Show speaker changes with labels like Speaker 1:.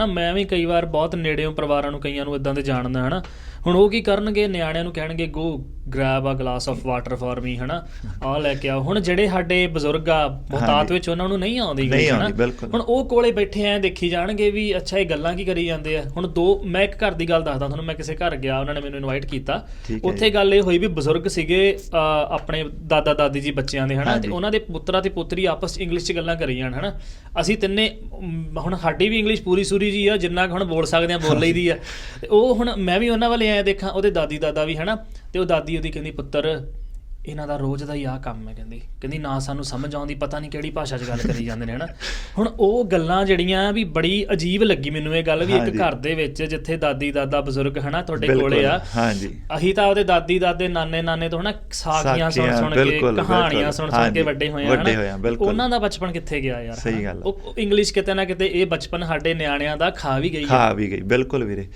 Speaker 1: ਹਨਾ ਮੈਂ ਵੀ ਕਈ ਵਾਰ ਬਹੁਤ ਨੇੜਿਓਂ ਪਰਿਵਾਰਾਂ ਨੂੰ ਕਈਆਂ ਨੂੰ ਇਦਾਂ ਦੇ ਜਾਣਦਾ ਹਨਾ ਹੁਣ ਉਹ ਕੀ ਕਰਨਗੇ ਨਿਆਣਿਆਂ ਨੂੰ ਕਹਿਣਗੇ go grab a glass of water for me ਹਨਾ ਆ ਲੈ ਕੇ ਆਓ ਹੁਣ ਜਿਹੜੇ ਸਾਡੇ ਬਜ਼ੁਰਗ ਆ ਬਹੁਤਾਤ
Speaker 2: ਹਾਂਜੀ।
Speaker 1: ਵਿੱਚ ਉਹਨਾਂ ਨੂੰ ਨਹੀਂ ਆਉਂਦੀ English, ਹਨਾ। ਹੁਣ ਉਹ ਕੋਲੇ ਬੈਠੇ ਐ ਦੇਖੀ ਜਾਣਗੇ ਵੀ ਅੱਛਾ ਇਹ ਗੱਲਾਂ ਕੀ ਕਰੀ ਜਾਂਦੇ ਆ ਹੁਣ ਦੋ ਮੈਂ ਇੱਕ ਘਰ ਦੀ ਗੱਲ ਦੱਸਦਾ ਤੁਹਾਨੂੰ ਮੈਂ ਕਿਸੇ ਘਰ ਗਿਆ ਉਹਨਾਂ ਨੇ ਮੈਨੂੰ ਇਨਵਾਈਟ ਕੀਤਾ ਉੱਥੇ। ਗੱਲ ਇਹ ਹੋਈ ਵੀ ਬਜ਼ੁਰਗ ਸੀਗੇ ਆਪਣੇ ਦਾਦਾ ਦਾਦੀ ਜੀ ਬੱਚਿਆਂ ਦੇ ਹਨਾ ਤੇ। ਉਹਨਾਂ ਦੇ ਪੁੱਤਰਾ ਤੇ ਪੁੱਤਰੀ ਆਪਸ ਇੰਗਲਿਸ਼ ਚ ਗੱਲਾਂ ਕਰੀ ਜਾਣ ਹਨਾ ਅਸੀਂ ਤਿੰਨੇ ਹੁਣ ਸਾਡੀ ਵੀ ਇੰਗਲਿਸ਼ ਪੂਰੀ ਸੂਰੀ ਜੀ ਆ ਜਿੰਨਾ ਕੁ ਹੁਣ ਬੋਲ ਸਕਦੇ ਆ ਬੋਲ ਲਈਦੀ ਆ। ਉਹ ਹੁਣ ਮੈਂ ਵੀ ਉਹਨਾਂ ਵੱਲ ਆਇਆ ਦੇਖਾਂ ਉਹਦੇ ਦਾਦੀ ਦਾਦਾ ਵੀ ਹਨਾ ਤੇ ਉਹ ਦਾਦੀ ਉਹਦੀ ਕਹਿੰਦੀ ਪੁੱਤਰ ਇਹਨਾਂ ਦਾ ਰੋਜ਼ ਦਾ ਹੀ ਆ ਕੰਮ ਹੈ ਕਹਿੰਦੀ ਕਹਿੰਦੀ ਨਾ ਸਾਨੂੰ ਸਮਝ ਆਉਂਦੀ ਪਤਾ ਨਹੀਂ ਕਿਹੜੀ ਭਾਸ਼ਾ 'ਚ ਗੱਲ ਕਰੀ ਜਾਂਦੇ ਨੇ ਹਨਾ ਹੁਣ ਉਹ ਗੱਲਾਂ ਜਿਹੜੀਆਂ ਵੀ ਬੜੀ ਅਜੀਬ ਲੱਗੀ ਮੈਨੂੰ ਇਹ ਗੱਲ ਵੀ ਇੱਕ। ਘਰ ਦੇ ਵਿੱਚ ਜਿੱਥੇ ਦਾਦੀ ਦਾਦਾ ਬਜ਼ੁਰਗ ਹਨਾ ਤੁਹਾਡੇ ਕੋਲੇ ਆ
Speaker 2: ਹਾਂਜੀ
Speaker 1: ਅਸੀਂ ਤਾਂ ਉਹਦੇ ਦਾਦੀ ਦਾਦੇ ਨਾਨੇ ਨਾਨੇ ਤੋਂ ਹਨਾ ਸਾਖੀਆਂ ਸੁਣ ਸੁਣ ਕੇ ਕਹਾਣੀਆਂ। ਸੁਣ ਸੁਣ ਕੇ ਵੱਡੇ ਹੋਏ ਹਨਾ। ਉਹਨਾਂ ਦਾ ਬਚਪਨ ਕਿੱਥੇ ਗਿਆ ਯਾਰ
Speaker 2: ਸਹੀ। ਗੱਲ।
Speaker 1: ਉਹ ਇੰਗਲਿਸ਼ ਕਿਤੇ ਨਾ ਕਿਤੇ ਇਹ ਬਚਪਨ ਸਾਡੇ ਨਿਆਣਿਆਂ ਦਾ ਖਾ ਵੀ ਗਈ ਹੈ
Speaker 2: ਖਾ ਵੀ ਗਈ ਬਿਲਕੁਲ ਵੀਰੇ